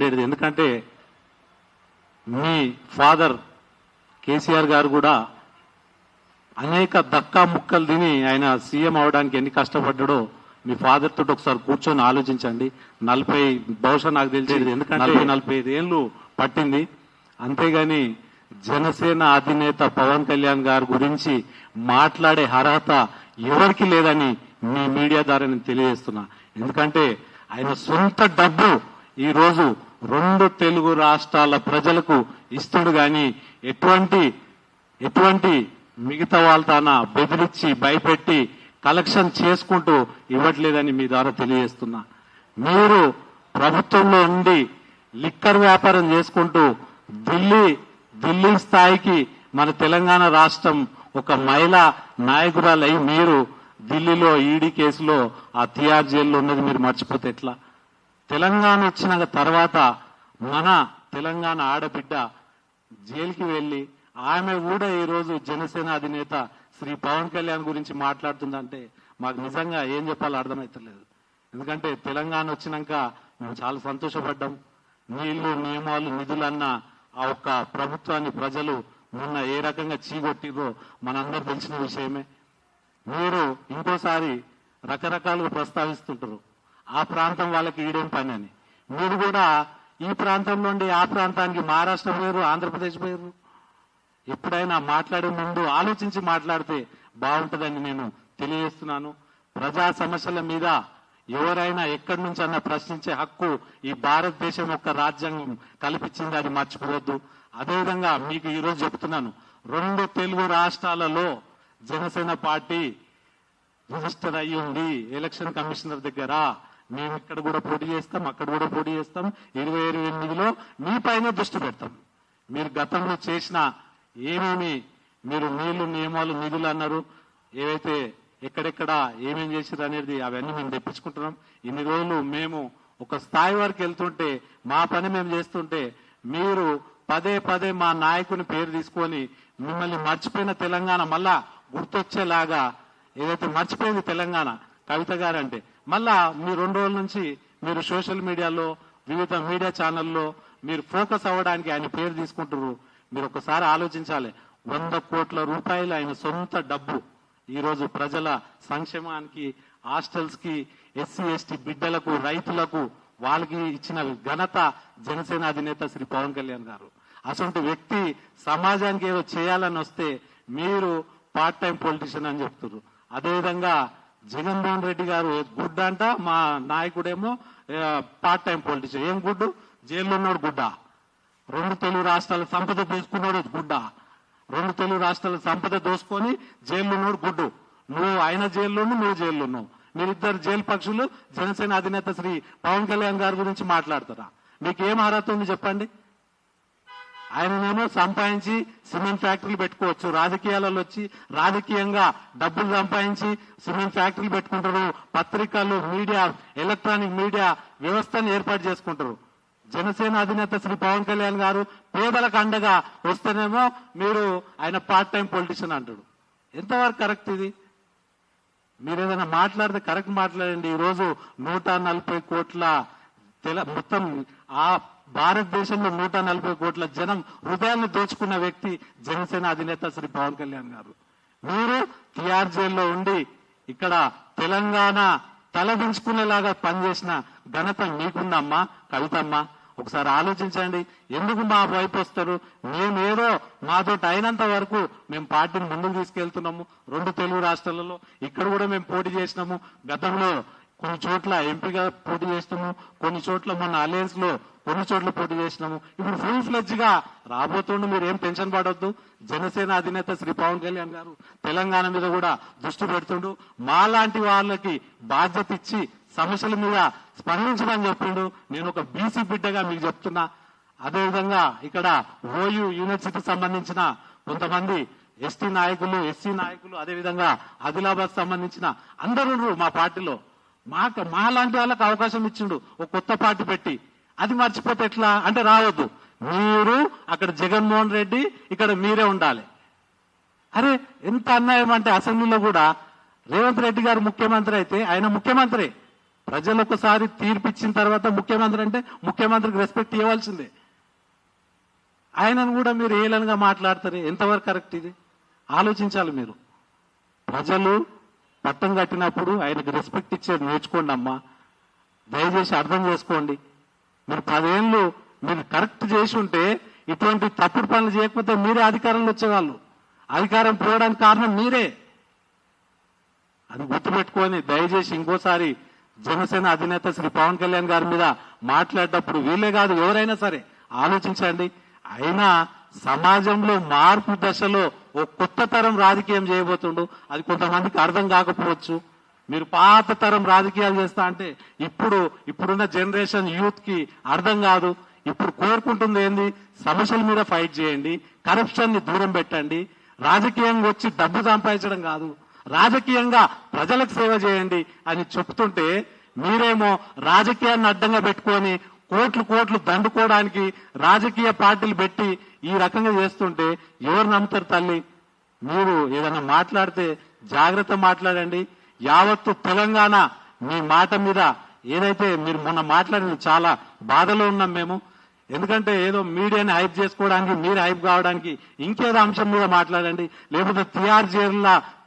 ఉండేది ఎందుకంటే మీ ఫాదర్ కేసీఆర్ గారు కూడా అనేక దక్కా ముక్కలు తిని ఆయన సీఎం అవడానికి ఎన్ని కష్టపడ్డాడో మీ ఫాదర్ తోటి ఒకసారి కూర్చొని ఆలోచించండి. నలభై బహుశా నాకు తెలిసేది ఎందుకంటే నలభై ఐదు పట్టింది. అంతేగాని జనసేన అధినేత పవన్ కళ్యాణ్ గారి గురించి మాట్లాడే అర్హత ఎవరికి లేదని మీ మీడియా ద్వారా నేను తెలియజేస్తున్నా. ఎందుకంటే ఆయన సొంత డబ్బు ఈ రోజు రెండు తెలుగు రాష్ట్రాల ప్రజలకు ఇస్తుడు గాని ఎటువంటి ఎటువంటి మిగతా వాళ్ళ తాన బెదిరించి భయపెట్టి కలెక్షన్ చేసుకుంటూ ఇవ్వట్లేదని మీ ద్వారా తెలియజేస్తున్నా. మీరు ప్రభుత్వంలో ఉండి లిక్కర్ వ్యాపారం చేసుకుంటూ ఢిల్లీ ఢిల్లీ స్థాయికి మన తెలంగాణ రాష్ట్రం ఒక మహిళా నాయకురాలై మీరు ఢిల్లీలో ఈడీ కేసులో ఆ తిహార్ జైల్లో ఉన్నది మీరు మర్చిపోతే ఎట్లా? తెలంగాణ వచ్చిన తర్వాత మన తెలంగాణ ఆడబిడ్డ జైలుకి వెళ్ళి ఆమె కూడా ఈరోజు జనసేన అధినేత శ్రీ పవన్ కళ్యాణ్ గురించి మాట్లాడుతుందంటే మాకు నిజంగా ఏం చెప్పాలో అర్థమవుతలేదు ఎందుకంటే తెలంగాణ వచ్చినాక మేము చాలా సంతోషపడ్డాం. నీళ్ళు నియమాలు నిధులన్న ఆ ఒక్క ప్రభుత్వాన్ని ప్రజలు మొన్న ఏ రకంగా చీగొట్టిరో మనందరూ తెలిసిన విషయమే. మీరు ఇంకోసారి రకరకాలుగా ప్రస్తావిస్తుంటారు. ఆ ప్రాంతం వాళ్ళకి ఈడేం పని అని. మీరు కూడా ఈ ప్రాంతం నుండి ఆ ప్రాంతానికి మహారాష్ట్ర పోయారు ఆంధ్రప్రదేశ్ పోయారు. ఎప్పుడైనా మాట్లాడే ముందు ఆలోచించి మాట్లాడితే బాగుంటుందని నేను తెలియజేస్తున్నాను. ప్రజా సమస్యల మీద ఎవరైనా ఎక్కడి నుంచి అన్న ప్రశ్నించే హక్కు ఈ భారతదేశం యొక్క రాజ్యాంగం కల్పించింది అది మర్చిపోవద్దు. అదేవిధంగా మీకు ఈరోజు చెప్తున్నాను రెండు తెలుగు రాష్ట్రాలలో జనసేన పార్టీ రిజిస్టర్ అయ్యి ఉంది ఎలక్షన్ కమిషనర్ దగ్గర మేము ఇక్కడ కూడా పోటీ చేస్తాం అక్కడ కూడా పోటీ చేస్తాం. ఇరవై ఇరవై ఎనిమిదిలో మీ పైన దృష్టి పెడతాం. మీరు గతంలో చేసిన ఏమేమి మీరు నీళ్ళు నియమాలు నిధులు అన్నారు ఏవైతే ఎక్కడెక్కడ ఏమేం చేశారు అనేది అవన్నీ మేము తెప్పించుకుంటున్నాం. ఇన్ని రోజులు మేము ఒక స్థాయి వరకు వెళ్తుంటే మా పని మేము చేస్తుంటే మీరు పదే పదే మా నాయకుని పేరు తీసుకొని మిమ్మల్ని మర్చిపోయిన తెలంగాణ మళ్ళా గుర్తొచ్చేలాగా ఏదైతే మర్చిపోయింది తెలంగాణ కవిత గారు అంటే మళ్ళా మీ రెండు రోజుల నుంచి మీరు సోషల్ మీడియాలో వివిధ మీడియా ఛానల్లో మీరు ఫోకస్ అవ్వడానికి ఆయన పేరు తీసుకుంటారు మీరు ఒకసారి ఆలోచించాలి. వంద కోట్ల రూపాయలు ఆయన సొంత డబ్బు. ఈరోజు ప్రజల సంక్షేమానికి హాస్టల్స్కి ఎస్సీ ఎస్టీ బిడ్డలకు రైతులకు వాళ్ళకి ఇచ్చిన ఘనత జనసేన అధినేత శ్రీ పవన్ కళ్యాణ్ గారు. అటువంటి వ్యక్తి సమాజానికి ఏదో చేయాలని వస్తే మీరు పార్ట్ టైం పొలిటీషియన్ అని చెప్తున్నారు. అదేవిధంగా జగన్మోహన్ రెడ్డి గారు గుడ్ అంట మా నాయకుడేమో పార్ట్ టైం పొలిటిషియన్ ఏం గుడ్డు? జైల్లో ఉన్నాడు గుడ్డ. రెండు తెలుగు రాష్ట్రాల సంపద దోసుకున్నాడు గుడ్డ. రెండు తెలుగు రాష్ట్రాల సంపద దోసుకొని జైల్లో ఉన్నాడు గుడ్డు. నువ్వు ఆయన జైల్లోను నువ్వు జైల్లో ఉన్నావు. మీరిద్దరు జైలు పక్షులు జనసేన అధినేత శ్రీ పవన్ కళ్యాణ్ గారి గురించి మాట్లాడతారా? మీకు ఏం అర్హత ఉంది చెప్పండి? ఆయననేమో సంపాదించి సిమెంట్ ఫ్యాక్టరీలు పెట్టుకోవచ్చు. రాజకీయాలలో వచ్చి రాజకీయంగా డబ్బులు సంపాదించి సిమెంట్ ఫ్యాక్టరీలు పెట్టుకుంటారు. పత్రికలు మీడియా ఎలక్ట్రానిక్ మీడియా వ్యవస్థను ఏర్పాటు చేసుకుంటారు. జనసేన అధినేత శ్రీ పవన్ కళ్యాణ్ గారు పేదలకు అండగా వస్తేనేమో మీరు ఆయన పార్ట్ టైం పొలిటీషియన్ అంటాడు. ఎంతవరకు కరెక్ట్ ఇది? మీరు ఏదైనా మాట్లాడితే కరెక్ట్ మాట్లాడండి. ఈ రోజు నూట నలభై కోట్ల తెల మొత్తం ఆ భారతదేశంలో నూట నలభై కోట్ల జనం హృదయాన్ని దోచుకున్న వ్యక్తి జనసేన అధినేత శ్రీ పవన్ కళ్యాణ్ గారు. మీరు టిఆర్ జైల్లో ఉండి ఇక్కడ తెలంగాణ తలదించుకునేలాగా పనిచేసిన ఘనత మీకుందమ్మా కవితమ్మా. ఒకసారి ఆలోచించండి ఎందుకు మా వైపు వస్తారు? మేమేదో మాతో అయినంత వరకు మేము పార్టీని ముందుకు తీసుకెళ్తున్నాము. రెండు తెలుగు రాష్ట్రాలలో ఇక్కడ కూడా మేము పోటీ చేసినాము. గతంలో కొన్ని చోట్ల ఎంపీగా పోటీ చేస్తున్నాము కొన్ని చోట్ల మన అలయన్స్లో కొన్ని చోట్ల పోటీ చేసినాము ఇప్పుడు ఫుల్ ఫ్లెడ్జ్గా రాబోతుండు మీరు ఏం టెన్షన్ పడొద్దు. జనసేన అధినేత శ్రీ పవన్ కళ్యాణ్ గారు తెలంగాణ మీద కూడా దృష్టి పెడుతుండు. మాలాంటి వాళ్ళకి బాధ్యత ఇచ్చి సమస్యల మీద స్పందించమని చెప్పిండు. నేను ఒక బీసీ బిడ్డగా మీకు చెప్తున్నా. అదేవిధంగా ఇక్కడ ఓయూ యూనివర్సిటీ సంబంధించిన కొంతమంది ఎస్టీ నాయకులు ఎస్సీ నాయకులు అదేవిధంగా ఆదిలాబాద్ సంబంధించిన అందరూ మా పార్టీలో. మాకు మా లాంటి వాళ్ళకి అవకాశం ఇచ్చిండు. ఒక కొత్త పార్టీ పెట్టి. అది మర్చిపోతే ఎట్లా? అంటే రావద్దు. మీరు అక్కడ జగన్మోహన్ రెడ్డి ఇక్కడ మీరే ఉండాలి. అరే ఎంత అన్యాయం అంటే అసెంబ్లీలో కూడా రేవంత్ రెడ్డి గారు ముఖ్యమంత్రి అయితే ఆయన ముఖ్యమంత్రి. ప్రజలు ఒకసారి తీర్పిచ్చిన తర్వాత ముఖ్యమంత్రి అంటే ముఖ్యమంత్రికి రెస్పెక్ట్ ఇవ్వాల్సిందే. ఆయనను కూడా మీరు ఏలనగా మాట్లాడతారు. ఎంతవరకు కరెక్ట్ ఇది? ఆలోచించాలి మీరు. ప్రజలు పట్టం కట్టినప్పుడు ఆయనకు రెస్పెక్ట్ ఇచ్చేది నేర్చుకోండి అమ్మా. దయచేసి అర్థం చేసుకోండి. మీరు పదేళ్ళు మీరు కరెక్ట్ చేసి ఉంటే ఇటువంటి తప్పుడు పనులు చేయకపోతే మీరే అధికారంలో వచ్చేవాళ్ళు. అధికారం పోవడానికి కారణం మీరే. అది గుర్తుపెట్టుకొని దయచేసి ఇంకోసారి జనసేన అధినేత శ్రీ పవన్ కళ్యాణ్ గారి మీద మాట్లాడేటప్పుడు వీళ్ళే కాదు ఎవరైనా సరే ఆలోచించండి. అయినా సమాజంలో మార్పు దశలో ఓ కొత్త తరం రాజకీయం చేయబోతుండు. అది కొంతమందికి అర్థం కాకపోవచ్చు. మీరు పాత తరం రాజకీయాలు చేస్తా అంటే ఇప్పుడు ఇప్పుడున్న జనరేషన్ యూత్కి అర్థం కాదు. ఇప్పుడు కోరుకుంటుంది ఏంది? సమస్యల మీద ఫైట్ చేయండి కరప్షన్ని దూరం పెట్టండి రాజకీయంగా వచ్చి డబ్బు సంపాదించడం కాదు. రాజకీయంగా ప్రజలకు సేవ చేయండి అని చెప్తుంటే మీరేమో రాజకీయాన్ని అడ్డంగా పెట్టుకొని కోట్లు కోట్లు దండుకోవడానికి రాజకీయ పార్టీలు పెట్టి ఈ రకంగా చేస్తుంటే ఎవరు నమ్ముతారు తల్లి? మీరు ఏదైనా మాట్లాడితే జాగ్రత్త మాట్లాడండి. యావత్తు తెలంగాణ మీ మాట మీద ఏదైతే మీరు మొన్న మాట్లాడిన చాలా బాధలో ఉన్నాం మేము. ఎందుకంటే ఏదో మీడియాని హైప్ చేసుకోవడానికి మీరు హైప్ కావడానికి ఇంకేదో అంశం మీద మాట్లాడండి. లేకపోతే టిఆర్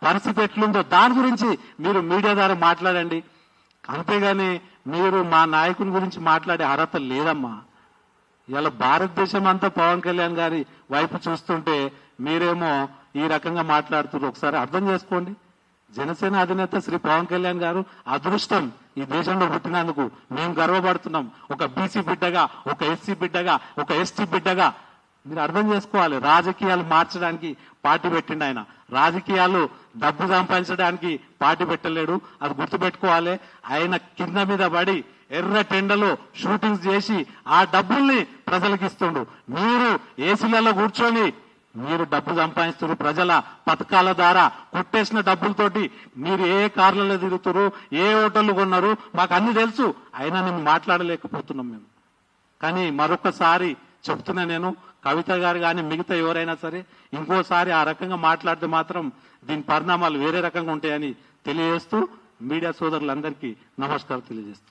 పరిస్థితి ఎట్లుందో దాని గురించి మీరు మీడియా ద్వారా మాట్లాడండి. అంతేగాని మీరు మా నాయకుని గురించి మాట్లాడే అర్హత లేదమ్మా. ఇలా భారతదేశం అంతా పవన్ కళ్యాణ్ గారి వైపు చూస్తుంటే మీరేమో ఈ రకంగా మాట్లాడుతున్నారు. ఒకసారి అర్థం చేసుకోండి. జనసేన అధినేత శ్రీ పవన్ కళ్యాణ్ గారు అదృష్టం ఈ దేశంలో పుట్టినందుకు. మేము గర్వపడుతున్నాం. ఒక బీసీ బిడ్డగా ఒక ఎస్సీ బిడ్డగా ఒక ఎస్టీ బిడ్డగా. మీరు అర్థం చేసుకోవాలి. రాజకీయాలు మార్చడానికి పార్టీ పెట్టిండు ఆయన. రాజకీయాలు డబ్బు సంపాదించడానికి పార్టీ పెట్టలేడు అది గుర్తుపెట్టుకోవాలి. ఆయన కింద మీద పడి ఎర్ర టెండలో షూటింగ్స్ చేసి ఆ డబ్బుల్ని ప్రజలకు ఇస్తుండు. మీరు ఏసీలలో కూర్చొని మీరు డబ్బు సంపాదిస్తున్నారు. ప్రజల పథకాల ద్వారా కొట్టేసిన డబ్బులతోటి మీరు ఏ కార్లలో తిరుగుతారు ఏ హోటళ్ళు కొన్నారు మాకు అన్ని తెలుసు. అయినా నేను మాట్లాడలేకపోతున్నాం మేము. కానీ మరొకసారి చెప్తున్నా నేను కవిత గారు కానీ మిగతా ఎవరైనా సరే ఇంకోసారి ఆ రకంగా మాట్లాడితే మాత్రం దీని పరిణామాలు వేరే రకంగా ఉంటాయని తెలియజేస్తూ మీడియా సోదరులందరికీ నమస్కారం తెలియజేస్తూ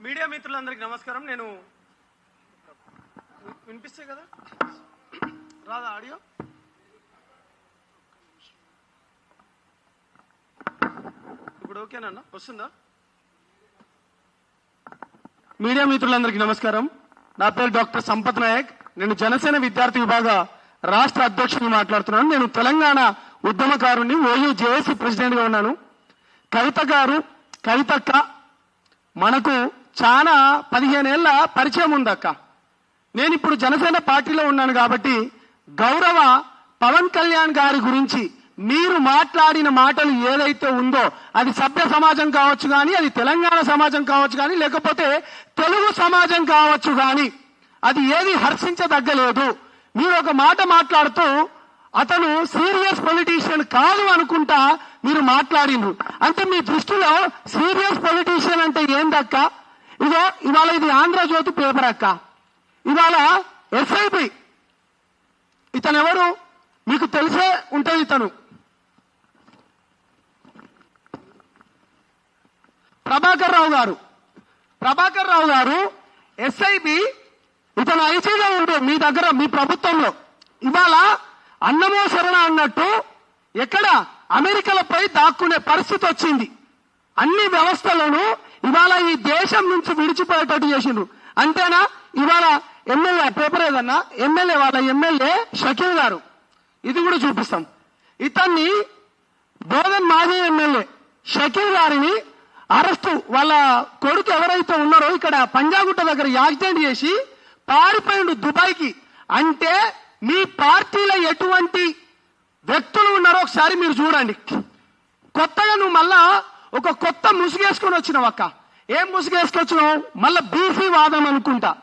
మీడియా మిత్రులందరికీ నమస్కారం. నేను వినిపిస్తే కదా? రాదా ఆడియో? ఇప్పుడు ఓకేనన్నా వస్తుందా? మీడియా మిత్రులందరికీ నమస్కారం. నా పేరు డాక్టర్ సంపత్ నాయక్. నేను జనసేన విద్యార్థి విభాగ రాష్ట్ర అధ్యక్షుడిని మాట్లాడుతున్నాను. నేను తెలంగాణ ఉద్యమకారుని ఓయూ జేఏసీ ప్రెసిడెంట్ ఉన్నాను. కవిత గారు కవితక్క మనకు చాలా పదిహేనేళ్ళ పరిచయం ఉందక్క. నేను ఇప్పుడు జనసేన పార్టీలో ఉన్నాను కాబట్టి గౌరవ పవన్ కళ్యాణ్ గారి గురించి మీరు మాట్లాడిన మాటలు ఏదైతే ఉందో అది సభ్య సమాజం కావచ్చు కానీ అది తెలంగాణ సమాజం కావచ్చు కానీ లేకపోతే తెలుగు సమాజం కావచ్చు కానీ అది ఏది హర్షించదగ్గలేదు. మీరు ఒక మాట మాట్లాడుతూ అతను సీరియస్ పొలిటీషియన్ కాదు అనుకుంటా మీరు మాట్లాడిండ్రు. అంటే మీ దృష్టిలో సీరియస్ పొలిటీషియన్ అంటే ఏందక్క? ఇదో ఇవాళ ఇది ఆంధ్రజ్యోతి పేపర్ అక్క. ఇవాళ ఎస్ఐపి. ఇతను ఎవరు మీకు తెలిసే ఉంటుంది ఇతను. ప్రభాకర్ రావు గారు. ప్రభాకర్ రావు గారు ఎస్ఐబి ఇతను ఐసీలో ఉండే మీ దగ్గర మీ ప్రభుత్వంలో. ఇవాళ అన్నమో శరణ అన్నట్టు ఎక్కడ అమెరికాలపై దాక్కునే పరిస్థితి వచ్చింది. అన్ని వ్యవస్థలను ఇవాళ ఈ దేశం నుంచి విడిచిపోయేటట్టు చేసిండ్రు. అంతేనా? ఇవాళ ఎమ్మెల్యే పేపర్ ఏదన్నా? ఎమ్మెల్యే వాళ్ళ ఎమ్మెల్యే షకీల్ గారు. ఇది కూడా చూపిస్తాం. ఇతన్ని బోధన్ మాజీ ఎమ్మెల్యే షకీల్ గారిని అరెస్టు వాళ్ళ కొడుకు ఎవరైతే ఉన్నారో ఇక్కడ పంజాగుట్ట దగ్గర యాక్సిడెంట్ చేసి పారిపోయిండు దుబాయ్కి. అంటే మీ పార్టీలో ఎటువంటి వ్యక్తులు ఉన్నారో ఒకసారి మీరు చూడండి. కొత్తగా నువ్వు మళ్ళా ఒక కొత్త ముసుగేసుకొని వచ్చినావు అక్క. ఏం ముసుగేసుకొచ్చినావు? మళ్ళీ బీసీ వాదం అనుకుంటా.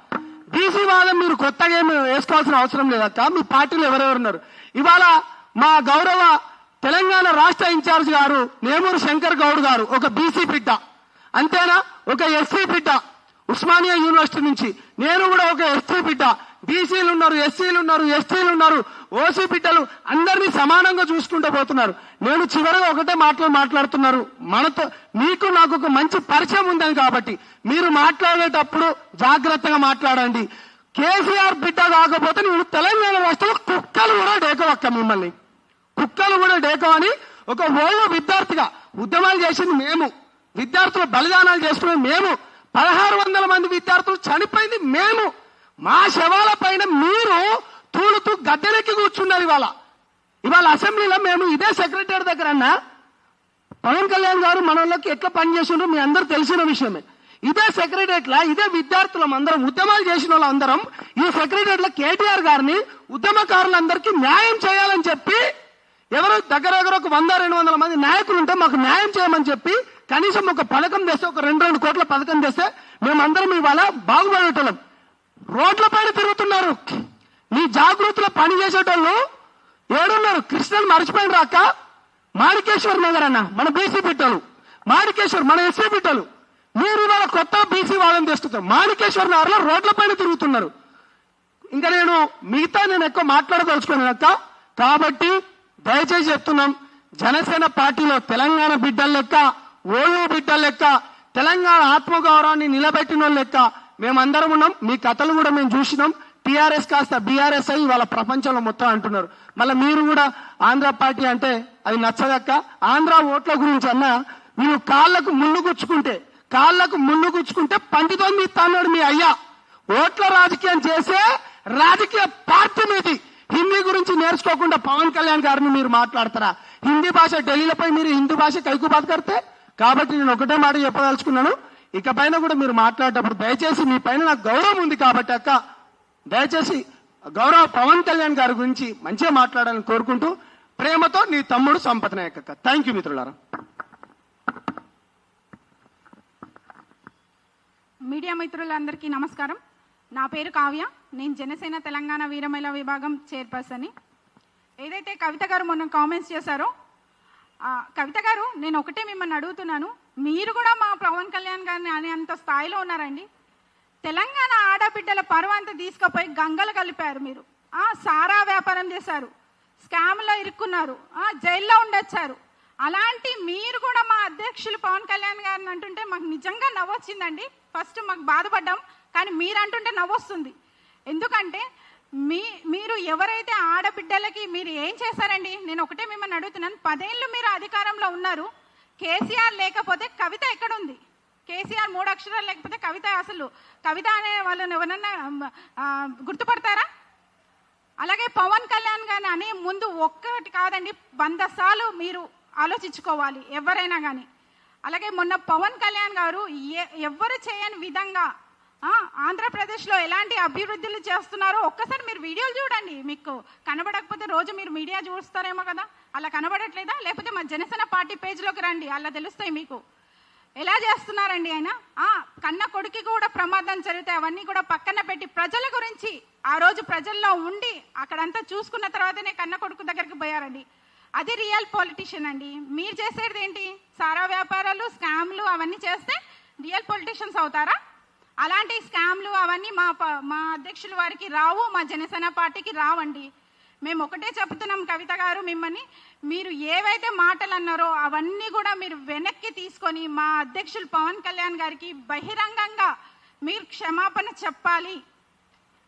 బీసీ వాదం మీరు కొత్తగా ఏమి వేసుకోవాల్సిన అవసరం లేదక్క మీ పార్టీలో ఎవరెవరు ఉన్నారు? ఇవాళ మా గౌరవ తెలంగాణ రాష్ట్ర ఇన్ఛార్జ్ గారు నేమూరు శంకర్ గౌడ్ గారు ఒక బీసీ బిడ్డ. అంతేనా? ఒక ఎస్సీ బిడ్డ. ఉస్మానియా యూనివర్సిటీ నుంచి. నేను కూడా ఒక ఎస్సీ బిడ్డ. బీసీలు ఉన్నారు ఎస్సీలు ఉన్నారు ఎస్టీలు ఉన్నారు ఓసీ బిడ్డలు అందరినీ సమానంగా చూసుకుంటూ పోతున్నారు. నేను చివరిగా ఒకటే మాటలు మాట్లాడుతున్నారు. మనతో మీకు నాకు ఒక మంచి పరిచయం ఉందని కాబట్టి మీరు మాట్లాడేటప్పుడు జాగ్రత్తగా మాట్లాడండి. కేసీఆర్ బిడ్డ కాకపోతే నేను తెలంగాణ రాష్ట్రంలో కుక్కలు కూడా డేకవక్క మిమ్మల్ని. కుక్కలు కూడా డేకవని ఒక ఓల్డ్ విద్యార్థిగా ఉద్యమాలు చేసింది మేము. విద్యార్థులు బలిదానాలు చేసుకునేది మేము. పదహారు వందల మంది విద్యార్థులు చనిపోయింది మేము. మా శవాల పైన మీరు తూలుతూ గద్దెనెక్కి కూర్చున్నారు ఇవాళ. ఇవాళ అసెంబ్లీలో మేము ఇదే సెక్రటరీ దగ్గర అన్నా పవన్ కళ్యాణ్ గారు మనలోకి వాళ్ళకి ఎట్లా పనిచేసిండ్రో మీ అందరూ తెలిసిన విషయమే. ఇదే సెక్రటరియట్ ఇదే విద్యార్థులం అందరం ఉద్యమాలు చేసిన వాళ్ళందరం ఈ సెక్రటరియట్ కేటీఆర్ గారిని ఉద్యమకారులందరికీ న్యాయం చేయాలని చెప్పి ఎవరు దగ్గర దగ్గర ఒక వంద రెండు వందల మంది నాయకులు ఉంటే మాకు న్యాయం చేయమని చెప్పి కనీసం ఒక పథకం తెస్తే ఒక రెండు రెండు కోట్ల పథకం తెస్తే మేమందరం ఇవాళ బాగుపడేటోళ్ళం. రోడ్ల పైన తిరుగుతున్నారు. మీ జాగృతిలో పని చేసేటోళ్ళు ఏడున్నారు. కృష్ణని మర్చిపోయిన రాక మాణికేశ్వర్ నగర్ అన్న మన బీసీ బిడ్డలు. మాణికేశ్వర్ మన ఎస్సీ బిడ్డలు. మీరు ఇవాళ కొత్త బీసీ వాళ్ళని తెస్తున్నారు. మాణికేశ్వర్ నగర్లో రోడ్ల పైన తిరుగుతున్నారు. ఇంకా నేను మిగతా నేను ఎక్కువ మాట్లాడదలుచుకున్నాను అక్క. కాబట్టి దయచేసి చెప్తున్నాం జనసేన పార్టీలో తెలంగాణ బిడ్డల లెక్క ఓయూ బిడ్డల లెక్క తెలంగాణ ఆత్మగౌరవాన్ని నిలబెట్టిన వాళ్ళ లెక్క మేమందరం ఉన్నాం మీ కథలు కూడా మేము చూసినాం. టీఆర్ఎస్ కాస్త బీఆర్ఎస్ అయి వాళ్ళ ప్రపంచంలో మొత్తం అంటున్నారు. మళ్ళీ మీరు కూడా ఆంధ్ర పార్టీ అంటే అది నచ్చదక్క. ఆంధ్ర ఓట్ల గురించి అన్న మీరు కాళ్ళకు ముళ్ళు గుచ్చుకుంటే కాళ్ళకు ముళ్ళు గుచ్చుకుంటే పంటితో మీ తన్నాడు మీ అయ్యా. ఓట్ల రాజకీయం చేసే రాజకీయ పార్టీ మీది. హిందీ గురించి నేర్చుకోకుండా పవన్ కళ్యాణ్ గారిని మీరు మాట్లాడతారా? హిందీ భాష ఢిల్లీలపై మీరు హిందీ భాష కైకు కడితే? కాబట్టి నేను ఒకటే మాట చెప్పదలుచుకున్నాను. ఇక పైన కూడా మీరు మాట్లాడేటప్పుడు దయచేసి మీ పైన నాకు గౌరవం ఉంది కాబట్టి అక్క దయచేసి గౌరవ పవన్ కళ్యాణ్ గారి గురించి మంచిగా మాట్లాడాలని కోరుకుంటూ ప్రేమతో నీ తమ్ముడు సంపత్ నాయక్ అక్క. థ్యాంక్ యూ మిత్రులారా. మీడియా మిత్రులందరికీ నమస్కారం. నా పేరు కావ్య. నేను జనసేన తెలంగాణ వీరమహిళ విభాగం చైర్పర్సన్ ఏదైతే కవిత గారు మొన్న కామెంట్స్ చేశారో కవిత గారు నేను ఒకటే మిమ్మల్ని అడుగుతున్నాను. మీరు కూడా మా పవన్ కళ్యాణ్ గారిని అనేంత స్థాయిలో ఉన్నారండి. తెలంగాణ ఆడబిడ్డల పర్వ అంతా తీసుకుపోయి గంగలు కలిపారు మీరు. ఆ సారా వ్యాపారం చేశారు. స్కామ్లో ఇరుక్కున్నారు. ఆ జైల్లో ఉండొచ్చారు. అలాంటి మీరు కూడా మా అధ్యక్షులు పవన్ కళ్యాణ్ గారిని అంటుంటే మాకు నిజంగా నవ్వొచ్చిందండి. ఫస్ట్ మాకు బాధపడ్డాం కానీ మీరు అంటుంటే నవ్వొస్తుంది. ఎందుకంటే మీ మీరు ఎవరైతే ఆడబిడ్డలకి మీరు ఏం చేశారండి? నేను ఒకటే మిమ్మల్ని అడుగుతున్నాను. పదేళ్ళు మీరు అధికారంలో ఉన్నారు. కేసీఆర్ లేకపోతే కవిత ఎక్కడుంది? కేసీఆర్ మూడు అక్షరాలు లేకపోతే కవిత అసలు కవిత అనే వాళ్ళని ఎవరన్నా గుర్తుపడతారా? అలాగే పవన్ కళ్యాణ్ గారిని అని ముందు ఒక్కటి కాదండి వంద సార్లు మీరు ఆలోచించుకోవాలి ఎవరైనా కానీ అలాగే మొన్న పవన్ కళ్యాణ్ గారు ఎ- ఎవ్వరు చేయని విధంగా ఆంధ్రప్రదేశ్లో ఎలాంటి అభివృద్ధులు చేస్తున్నారో ఒక్కసారి మీరు వీడియోలు చూడండి. మీకు కనబడకపోతే రోజు మీరు మీడియా చూస్తారేమో కదా? అలా కనబడట్లేదా? లేకపోతే మా జనసేన పార్టీ పేజ్లోకి రండి. అలా తెలుస్తాయి మీకు. ఎలా చేస్తున్నారండి ఆయన? కన్న కొడుకు కూడా ప్రమాదం జరిగితే అవన్నీ కూడా పక్కన పెట్టి ప్రజల గురించి ఆ రోజు ప్రజల్లో ఉండి అక్కడంతా చూసుకున్న తర్వాతనే కన్న కొడుకు దగ్గరికి పోయారండి. అది రియల్ పొలిటీషియన్ అండి. మీరు చేసేది ఏంటి? సారా వ్యాపారాలు స్కామ్లు అవన్నీ చేస్తే రియల్ పొలిటీషియన్స్ అవుతారా? అలాంటి స్కామ్లు అవన్నీ మా ప- మా అధ్యక్షుల వారికి రావు మా జనసేన పార్టీకి రావండి. మేము ఒకటే చెప్తున్నాం కవిత గారు మిమ్మల్ని మీరు ఏవైతే మాటలు అన్నారో అవన్నీ కూడా మీరు వెనక్కి తీసుకొని మా అధ్యక్షులు పవన్ కళ్యాణ్ గారికి బహిరంగంగా మీరు క్షమాపణ చెప్పాలి.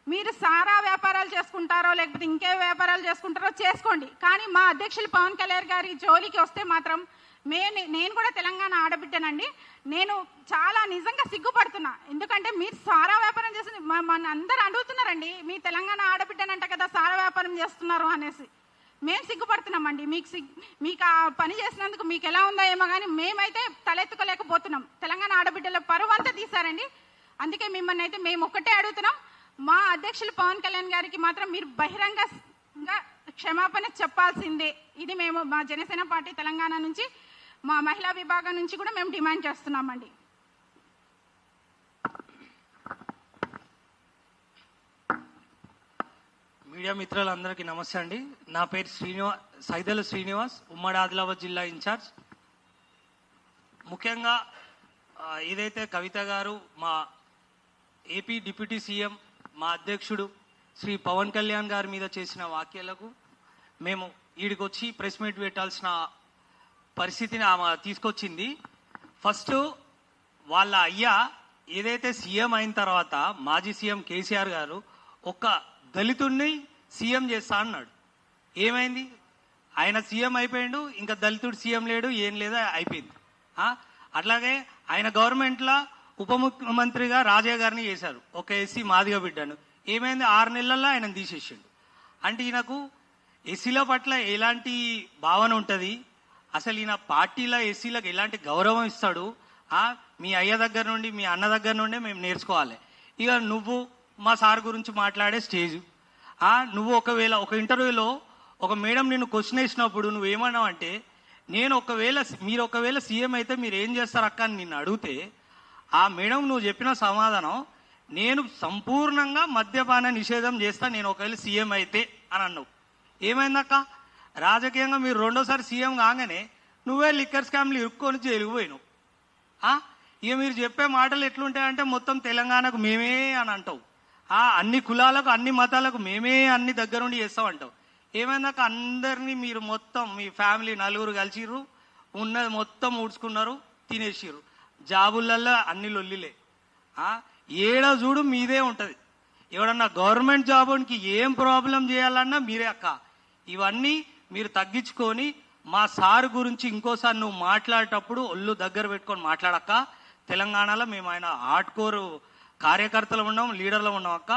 మీరు సారా వ్యాపారాలు చేసుకుంటారో లేకపోతే ఇంకే వ్యాపారాలు చేసుకుంటారో చేసుకోండి. కానీ మా అధ్యక్షులు పవన్ కళ్యాణ్ గారి జోలికి వస్తే మాత్రం నేను నేను కూడా తెలంగాణ ఆడబిడ్డనండి. నేను చాలా నిజంగా సిగ్గుపడుతున్నా. ఎందుకంటే మీరు సారా వ్యాపారం చేసి మన అందరు అడుగుతున్నారండి మీ తెలంగాణ ఆడబిడ్డనంట కదా సారా వ్యాపారం చేస్తున్నారు అనేసి. మేము సిగ్గుపడుతున్నామండి. మీకు సిగ్ మీకు ఆ పని చేసినందుకు మీకు ఎలా ఉందో ఏమో కానీ మేమైతే తలెత్తుకోలేకపోతున్నాం. తెలంగాణ ఆడబిడ్డల పరువు అంతా తీశారండి. అందుకే మిమ్మల్ని అయితే మేము ఒక్కటే అడుగుతున్నాం. మా అధ్యక్షులు పవన్ కళ్యాణ్ గారికి మాత్రం మీరు బహిరంగంగా క్షమాపణ చెప్పాల్సిందే. ఇది మేము మా జనసేన పార్టీ తెలంగాణ నుంచి. మా మహిళా విభాగం నుంచి కూడా మేము డిమాండ్ చేస్తున్నామండి. మీడియా మిత్రులందరికీ నమస్తే అండి. నా పేరు శ్రీనివాస్ సైదల శ్రీనివాస్ ఉమ్మడి ఆదిలాబాద్ జిల్లా ఇన్ఛార్జ్. ముఖ్యంగా ఏదైతే కవిత గారు మా ఏపీ డిప్యూటీ సీఎం మా అధ్యక్షుడు శ్రీ పవన్ కళ్యాణ్ గారి మీద చేసిన వ్యాఖ్యలకు మేము ఈడికొచ్చి ప్రెస్ మీట్ పెట్టాల్సిన పరిస్థితిని ఆమె తీసుకొచ్చింది. ఫస్ట్ వాళ్ళ అయ్యా ఏదైతే సీఎం అయిన తర్వాత మాజీ సీఎం కేసీఆర్ గారు ఒక దళితుడిని సీఎం చేస్తా అన్నాడు. ఏమైంది? ఆయన సీఎం అయిపోయాడు ఇంకా దళితుడు సీఎం లేడు ఏం లేదు అయిపోయింది. అట్లాగే ఆయన గవర్నమెంట్లో ఉప ముఖ్యమంత్రిగా రాజయ్య గారిని చేశారు. ఒక ఎస్సీ మాదిగా బిడ్డను. ఏమైంది? ఆరు నెలల్లో ఆయన తీసేసిండు. అంటే ఈయనకు ఎస్సీల పట్ల ఎలాంటి భావన ఉంటుంది? అసలు ఈయన పార్టీలో ఎస్సీలకు ఎలాంటి గౌరవం ఇస్తాడు? మీ అయ్య దగ్గర నుండి మీ అన్న దగ్గర నుండి మేము నేర్చుకోవాలి. ఇక నువ్వు మా సార్ గురించి మాట్లాడే స్టేజ్. నువ్వు ఒకవేళ ఒక ఇంటర్వ్యూలో ఒక మేడం నిన్ను క్వశ్చన్ వేసినప్పుడు నువ్వు ఏమన్నావు అంటే నేను ఒకవేళ మీరు ఒకవేళ సీఎం అయితే మీరు ఏం చేస్తారు అక్క అని నిన్ను అడిగితే ఆ మేడం నువ్వు చెప్పిన సమాధానం నేను సంపూర్ణంగా మద్యపాన నిషేధం చేస్తా నేను ఒకవేళ సీఎం అయితే అని అన్నావు. ఏమైందక్క? రాజకీయంగా మీరు రెండోసారి సీఎం కాగానే నువ్వే లిక్కర్ స్కామ్లు ఇరుక్కొని జైలుకు పోయినావు. ఇక మీరు చెప్పే మాటలు ఎట్లుంటాయంటే మొత్తం తెలంగాణకు మేమే అని అంటావు. ఆ అన్ని కులాలకు అన్ని మతాలకు మేమే అన్ని దగ్గరుండి చేస్తాం అంటావు. ఏమైందాక అందరినీ మీరు మొత్తం మీ ఫ్యామిలీ నలుగురు కలిసిర్రు ఉన్నది మొత్తం ఊడ్చుకున్నారు తినేసిర్రు. జాబులల్లో అన్ని లొల్లిలే. ఆ? ఏడ చూడు మీదే ఉంటుంది. ఎవడన్నా గవర్నమెంట్ జాబునికి ఏం ప్రాబ్లం చేయాలన్నా మీరే అక్క. ఇవన్నీ మీరు తగ్గించుకొని మా సార్ గురించి ఇంకోసారి నువ్వు మాట్లాడేటప్పుడు ఒళ్ళు దగ్గర పెట్టుకొని మాట్లాడక్క. తెలంగాణలో మేము ఆయన హార్డ్ కోర్ కార్యకర్తలు ఉన్నాం లీడర్లు ఉన్నాం అక్క.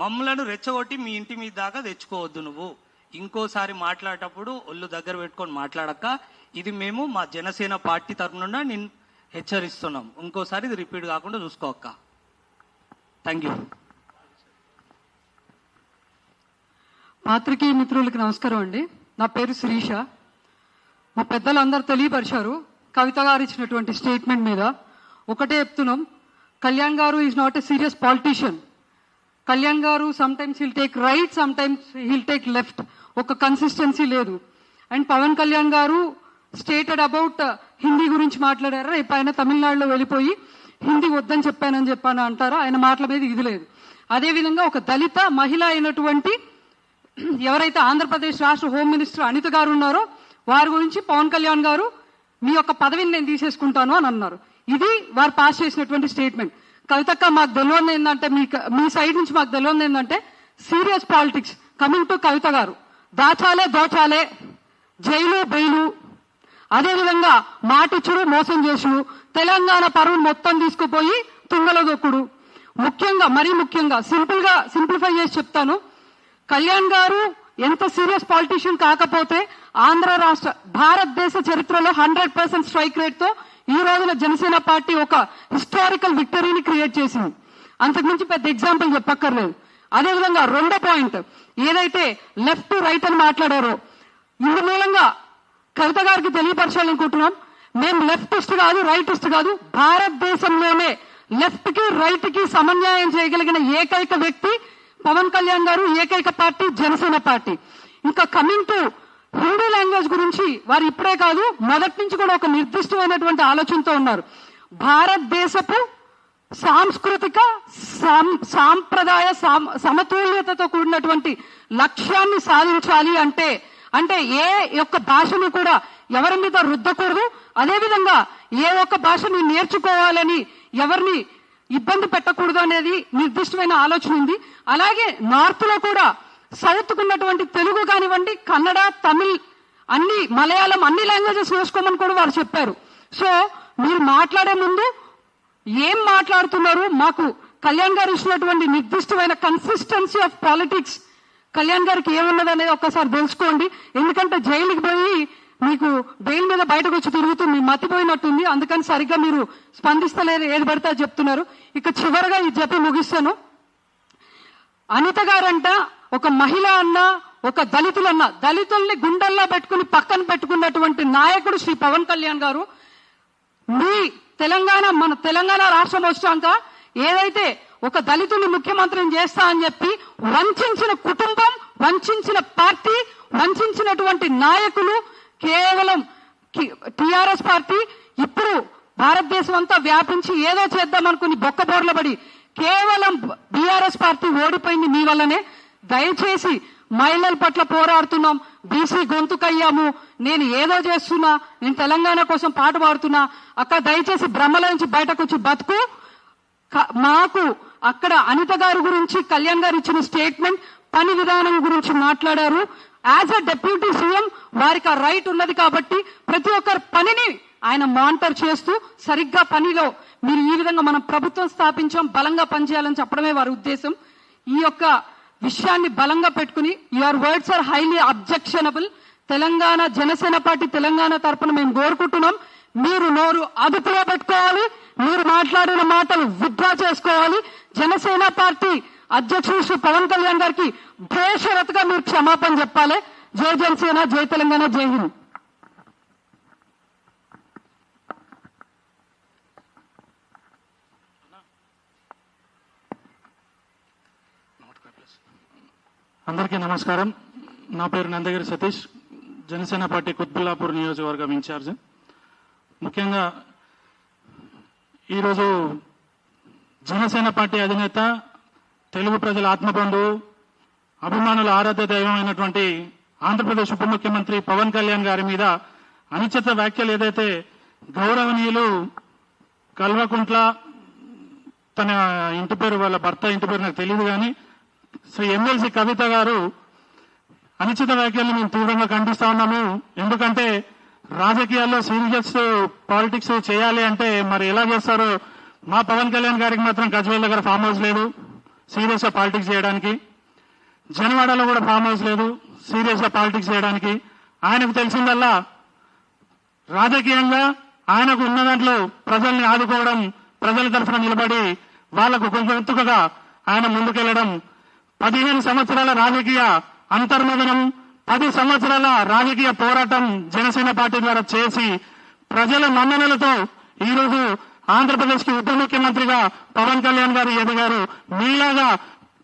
మమ్మలను రెచ్చగొట్టి మీ ఇంటి మీద దాకా తెచ్చుకోవద్దు నువ్వు. ఇంకోసారి మాట్లాడేటప్పుడు ఒళ్ళు దగ్గర పెట్టుకొని మాట్లాడక్క. ఇది మేము మా జనసేన పార్టీ తరఫున నేను హెచ్చరిస్తున్నాం. ఇంకోసారి ఇది రిపీట్ కాకుండా చూసుకోక్క థ్యాంక్ యూ పాత్రికేయ మిత్రులకి నమస్కారం అండి. నా పేరు శిరీష. మా పెద్దలందరూ తెలియపరిచారు కవిత గారు ఇచ్చినటువంటి స్టేట్మెంట్ మీద. ఒకటే చెప్తున్నాం కళ్యాణ్ గారు is not a serious politician Kalyan గారు sometimes he'll take right sometimes he'll take left ఒక కన్సిస్టెన్సీ లేదు. అండ్ పవన్ కళ్యాణ్ గారు స్టేటెడ్ అబౌట్ uh, హిందీ గురించి మాట్లాడారు? రేపు ఆయన తమిళనాడులో వెళ్ళిపోయి హిందీ వద్దని చెప్పానని చెప్పాను అంటారా? ఆయన మాటల మీద ఇది లేదు. అదేవిధంగా ఒక దళిత మహిళ అయినటువంటి ఎవరైతే ఆంధ్రప్రదేశ్ రాష్ట్ర హోమ్ మినిస్టర్ అనిత గారు ఉన్నారో వారి గురించి పవన్ కళ్యాణ్ గారు మీ యొక్క పదవిని నేను తీసేసుకుంటాను అని అన్నారు. ఇది వారు పాస్ చేసినటువంటి స్టేట్మెంట్. కవితక్క మాకు తెలియదు ఏంటంటే మీ మీ సైడ్ నుంచి మాకు తెలియదు ఏంటంటే serious politics coming to Kavitha గారు. దాచాలే దోచాలే జైలు బెయిలు. అదేవిధంగా మాటిచ్చుడు మోసం చేసుడు. తెలంగాణ పరువును మొత్తం తీసుకుపోయి తుంగలో దొక్కుడు. ముఖ్యంగా మరీ ముఖ్యంగా సింపుల్గా సింప్లిఫై చేసి చెప్తాను. కళ్యాణ్ గారు ఎంత సీరియస్ పాలిటీషియన్ కాకపోతే ఆంధ్ర రాష్ట్ర భారతదేశ చరిత్రలో హండ్రెడ్ పర్సెంట్ స్ట్రైక్ రేట్తో ఈ రోజున జనసేన పార్టీ ఒక హిస్టారికల్ విక్టరీని క్రియేట్ చేసింది. అంతకుమించి పెద్ద ఎగ్జాంపుల్ చెప్పక్కర్లేదు. అదేవిధంగా రెండో పాయింట్ ఏదైతే లెఫ్ట్ రైట్ అని మాట్లాడారో ఇందు మూలంగా కవిత గారికి తెలియపరచాలనుకుంటున్నాం మేము లెఫ్టిస్ట్ కాదు రైటిస్ట్ కాదు భారతదేశంలోనే లెఫ్ట్కి రైట్కి సమన్యాయం చేయగలిగిన ఏకైక వ్యక్తి పవన్ కళ్యాణ్ గారు ఏకైక పార్టీ జనసేన పార్టీ. ఇంకా కమింగ్ టు హిందీ లాంగ్వేజ్ గురించి వారు ఇప్పుడే కాదు మొదటి నుంచి కూడా ఒక నిర్దిష్టమైనటువంటి ఆలోచనతో ఉన్నారు. భారతదేశపు సాంస్కృతిక సాం- సాంప్రదాయ సాం- సమతుల్యతతో కూడినటువంటి లక్ష్యాన్ని సాధించాలి అంటే అంటే ఏ యొక్క భాషను కూడా ఎవరి మీద రుద్దకూడదు. అదేవిధంగా ఏ ఒక్క భాషని నేర్చుకోవాలని ఎవరిని ఇబ్బంది పెట్టకూడదు అనేది నిర్దిష్టమైన ఆలోచన ఉంది. అలాగే నార్త్లో కూడా సౌత్ ఉన్నటువంటి తెలుగు కానివ్వండి కన్నడ తమిళ్ అన్ని మలయాళం అన్ని లాంగ్వేజెస్ నేర్చుకోమని కూడా వారు చెప్పారు. సో మీరు మాట్లాడే ముందు ఏం మాట్లాడుతున్నారు? మాకు కళ్యాణ్ గారు ఇచ్చినటువంటి నిర్దిష్టమైన కన్సిస్టెన్సీ ఆఫ్ పాలిటిక్స్ కళ్యాణ్ గారికి ఏమున్నది అనేది ఒక్కసారి తెలుసుకోండి. ఎందుకంటే జైలుకి పోయి మీకు బెయిల్ మీద బయటకు వచ్చి తిరుగుతూ మీ మతిపోయినట్టుంది అందుకని సరిగ్గా మీరు స్పందిస్తలేరు ఏది పడితే చెప్తున్నారు. ఇక చివరగా ఈ చెప్పి ముగిస్తాను. అనిత గారంట ఒక మహిళ అన్న ఒక దళితులన్న దళితుల్ని గుండెల్లో పెట్టుకుని పక్కన పెట్టుకున్నటువంటి నాయకుడు శ్రీ పవన్ కళ్యాణ్ గారు మీ తెలంగాణ మన తెలంగాణ రాష్ట్రం వచ్చాక ఏదైతే ఒక దళితుని ముఖ్యమంత్రిని చేస్తా అని చెప్పి వంచిన కుటుంబం వంచిన పార్టీ వంచినటువంటి నాయకులు కేవలం టిఆర్ఎస్ పార్టీ ఇప్పుడు భారతదేశం అంతా వ్యాపించి ఏదో చేద్దాం అనుకుని బొక్కబోర్లబడి కేవలం బీఆర్ఎస్ పార్టీ ఓడిపోయింది మీ వల్లనే. దయచేసి మహిళల పట్ల పోరాడుతున్నాం. బీసీ గొంతుకయ్యాము. నేను ఏదో చేస్తున్నా. నేను తెలంగాణ కోసం పాట పాడుతున్నా. అక్క దయచేసి భ్రమల నుంచి బయటకు వచ్చి బతుకు మాకు అక్కడ అనిత గారి గురించి కళ్యాణ్ గారు ఇచ్చిన స్టేట్మెంట్ పని విధానం గురించి మాట్లాడారు. యాజ్ అ డెప్యూటీ సీఎం వారికి ఆ రైట్ ఉన్నది కాబట్టి ప్రతి ఒక్కరి పనిని ఆయన మానిటర్ చేస్తూ సరిగ్గా పనిలో మీరు ఈ విధంగా మనం ప్రభుత్వం స్థాపించాం బలంగా పనిచేయాలని చెప్పడమే వారి ఉద్దేశం. ఈ యొక్క విషయాన్ని బలంగా పెట్టుకుని your words are highly objectionable Telangana Janasena party Telangana తరపున మేము కోరుకుంటున్నాం. మీరు నోరు అదుపులో పెట్టుకోవాలి. మీరు మాట్లాడిన మాటలు విత్డ్రా చేసుకోవాలి. జనసేన పార్టీ అధ్యక్షుడు శ్రీ పవన్ కళ్యాణ్ గారికి బేషరతుగా మీరు క్షమాపణ చెప్పాలి. జై జనసేన జై తెలంగాణ జై హింద్. అందరికీ నమస్కారం. నా పేరు నందగిరి సతీష్. జనసేన పార్టీ కుత్బుల్లాపూర్ నియోజకవర్గం ఇన్ఛార్జ్. ముఖ్యంగా ఈరోజు జనసేన పార్టీ అధినేత తెలుగు ప్రజల ఆత్మబంధువు అభిమానుల ఆరాధ్య దైవమైనటువంటి ఆంధ్రప్రదేశ్ ఉప ముఖ్యమంత్రి పవన్ కళ్యాణ్ గారి మీద అనుచిత వ్యాఖ్యలు ఏదైతే గౌరవనీయులు కల్వకుంట్ల తన ఇంటి పేరు వాళ్ళ భర్త ఇంటి పేరు నాకు తెలియదు కానీ శ్రీ ఎమ్మెల్సీ కవిత గారు అనుచిత వ్యాఖ్యలను మేము తీవ్రంగా ఖండిస్తా ఉన్నాము. ఎందుకంటే రాజకీయాల్లో సీరియస్ పాలిటిక్స్ చేయాలి అంటే మరి ఎలా చేస్తారో మా పవన్ కళ్యాణ్ గారికి మాత్రం గజ్వేల్ దగ్గర ఫామ్ హౌస్ లేదు. సీరియస్గా పాలిటిక్స్ చేయడానికి. జనవాడలో కూడా ఫామ్ హౌస్ లేదు సీరియస్గా పాలిటిక్స్ చేయడానికి. ఆయనకు తెలిసిందల్లా రాజకీయంగా ఆయనకు ఉన్న దాంట్లో ప్రజల్ని ఆదుకోవడం ప్రజల తరఫున నిలబడి వాళ్ళకు కొంచెంతుకగా ఆయన ముందుకెళ్ళడం పదిహేను సంవత్సరాల రాజకీయ అంతర్మదనం పది సంవత్సరాల రాజకీయ పోరాటం జనసేన పార్టీ ద్వారా చేసి ప్రజల మన్ననలతో ఈరోజు ఆంధ్రప్రదేశ్కి ఉప ముఖ్యమంత్రిగా పవన్ కళ్యాణ్ గారు ఎదిగారు మీలాగా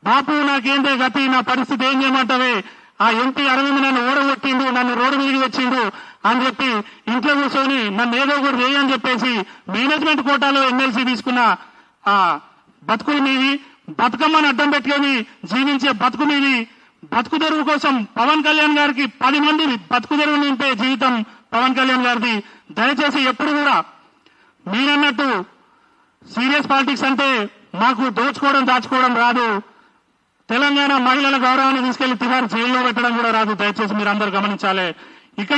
బాపు నాకేందే గతి నా పరిస్థితి ఏం చేయమంటావే? ఆ ఎంపీ అరవింద్ నన్ను ఓడగొట్టిండు నన్ను రోడ్డు మీదకి వచ్చిండు అని చెప్పి ఇంట్లో కూర్చొని నన్ను ఏదో ఒకటి వేయని చెప్పేసి మేనేజ్మెంట్ కోటాలో ఎమ్మెల్సీ తీసుకున్న ఆ బతుకులు మీది బతుకమ్మని అడ్డం పెట్టుకొని జీవించే బతుకు మీది బతుకు తెరువు కోసం పవన్ కళ్యాణ్ గారికి పది మంది బతుకు తెరువు నింపే జీవితం పవన్ కళ్యాణ్ గారిది. దయచేసి ఎప్పుడు కూడా మీరన్నట్టు సీరియస్ పాలిటిక్స్ అంటే మాకు దోచుకోవడం దాచుకోవడం రాదు. తెలంగాణ మహిళల గౌరవాన్ని తీసుకెళ్ళి తిహార్ జైల్లో పెట్టడం కూడా రాదు. దయచేసి మీరు అందరు గమనించాలి ఇక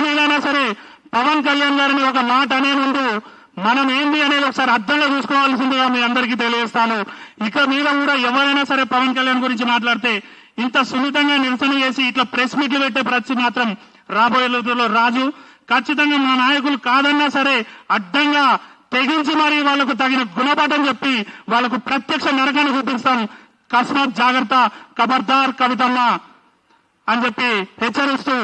సరే పవన్ కళ్యాణ్ గారిని ఒక మాట అనే ముందు మనం ఏంటి అనేది ఒకసారి అర్థంగా చూసుకోవాల్సిందిగా మీ అందరికీ తెలియజేస్తాను. ఇక మీద కూడా ఎవరైనా సరే పవన్ కళ్యాణ్ గురించి మాట్లాడితే ఇంత సున్నితంగా నిరసన చేసి ఇట్లా ప్రెస్ మీట్లు పెట్టే ప్రతి మాత్రం రాబోయే రోజుల్లో రాజు. ఖచ్చితంగా మా నాయకులు కాదన్నా సరే అడ్డంగా తెగించి మరి వాళ్ళకు తగిన గుణపాఠం చెప్పి వాళ్ళకు ప్రత్యక్ష నరకాన్ని చూపిస్తాం. కస్మత్ జాగ్రత్త కబర్దార్ కవితమ్మ అని చెప్పి హెచ్చరిస్తూ